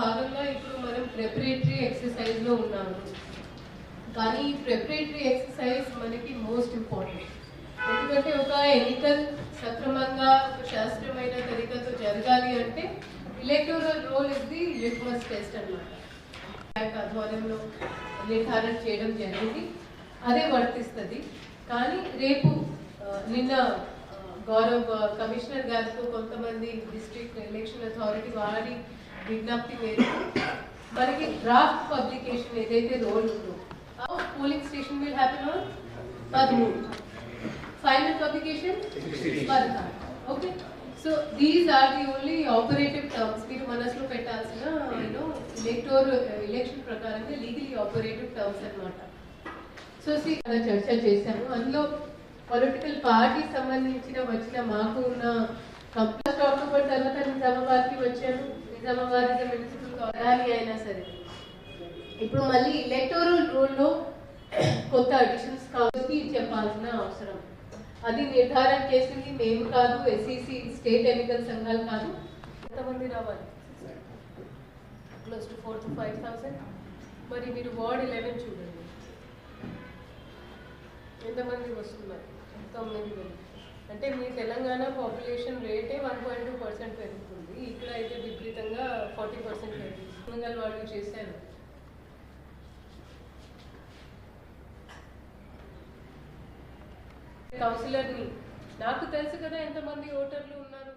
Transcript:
భాగంగా ఇప్పుడు మనం ప్రిపరేటరీ ఎక్సర్సైజ్లో ఉన్నాము. కానీ ఈ ప్రిపరేటరీ ఎక్సర్సైజ్ మనకి మోస్ట్ ఇంపార్టెంట్ ఎందుకంటే ఒక ఎన్నికలు సక్రమంగా ఒక శాస్త్రమైన తరికతో జరగాలి అంటే electoral roll is the litmus test అన్నమాట. ఆధ్వర్యంలో నిర్ధారణ చేయడం జరిగింది. అదే వర్తిస్తుంది. కానీ రేపు నిన్న గౌరవ్ కమిషనర్ గారితో కొంతమంది డిస్ట్రిక్ట్ ఎలక్షన్ అథారిటీ వారి విజ్ఞప్తి మేరకు మనకి డ్రాఫ్ట్ పబ్లికేషన్ ఏదైతే రోల్ ఉందో polling station will happen on పదమూడు. ఫైనల్ పబ్లికేషన్ పదహారు. Okay so these are the only operative terms మీరు మనసులో పెట్టాల్సిన యూనో ఎలక్టోర్ ఎలక్షన్ ప్రకారంగా లీగలీ ఆపరేటివ్ టర్మ్స్ అన్నమాట. సో సి చర్చ చేశాము. అందులో పొలిటికల్ పార్టీ సంబంధించిన వచ్చిన మాకు ఉన్న కంప్లైంట్ అక్టోబర్ తర్వాత నిజామాబాద్కి వచ్చాను. నిజామాబాద్ మున్సిపల్ కావాలి అయినా సరే. ఇప్పుడు మళ్ళీ ఎలక్టోరల్ రూల్లో కొత్త అడిషన్స్ కావాల్సి చెప్పాల్సిన అవసరం. అది నిర్ధారణ చేసింది మేము కాదు ఎస్ఈసి స్టేట్ ఎన్నికల సంఘాలు కాదు. ఎంతమంది రావాలి? Close to four to five thousand మరి మీరు వార్డ్ ఎలెవెన్ చూడండి. ఎంతమంది వస్తున్నారు? తొమ్మిది వేలు అంటే మీ తెలంగాణ పాపులేషన్ రేటే వన్ పాయింట్ టూ పర్సెంట్ పెరుగుతుంది. ఇక్కడ అయితే విపరీతంగా ఫార్టీ పర్సెంట్ పెరుగుతుంది తెలంగాణ వాళ్ళు చేశారు. కౌన్సిలర్ని నాకు తెలుసు కదా ఎంతమంది ఓటర్లు ఉన్నారు.